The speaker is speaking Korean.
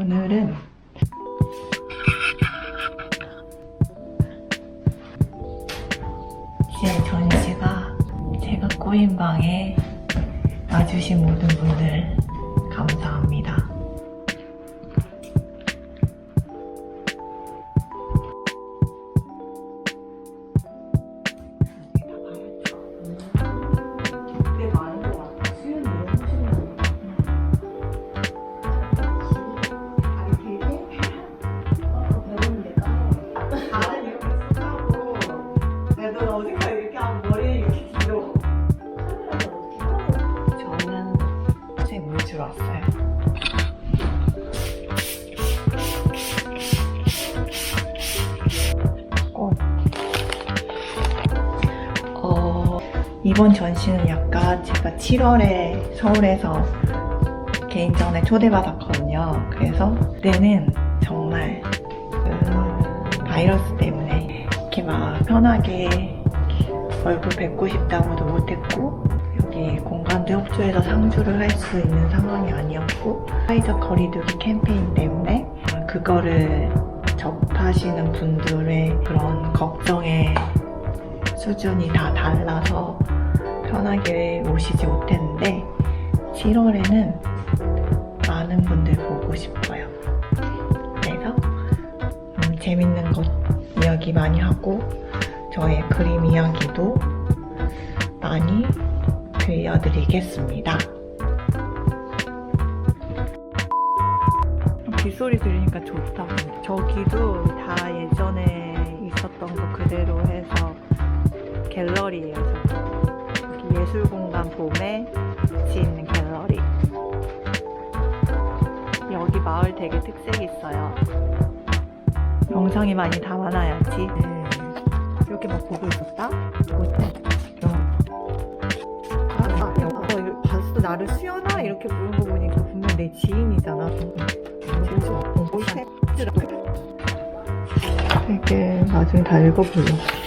오늘은 이제 전시가 제가 꼬인 방에 와주신 모든 분들 감사합니다. 이번 전시는 약간 제가 7월에 서울에서 개인전에 초대받았거든요. 그래서 그때는 정말 그 바이러스 때문에 이렇게 막 편하게 얼굴 뵙고 싶다고도 못했고 여기 공간도 협조해서 상주를 할 수 있는 상황이 아니었고 사회적 거리두기 캠페인 때문에 그거를 접하시는 분들의 그런 걱정의 수준이 다 달라서 편하게 오시지 못했는데 7월에는 많은 분들 보고 싶어요. 그래서 음, 재밌는 것 이야기 많이 하고 저의 그림 이야기도 많이 들려드리겠습니다. 빗소리 들으니까 좋다. 저기도 다 예전에 있었던 거 그대로 해서 갤러리예요. 예술공간 봄에 같이 갤러리. 여기 마을 되게 특색이 있어요. 영상이 많이 담아놔야지. 네. 이렇게 막 보고 있었다? 아, 아, 어, 봤어. 나를 수연아? 이렇게 부른 거 보니까 분명 내 지인이잖아. 되게 나중에 다 읽어볼래.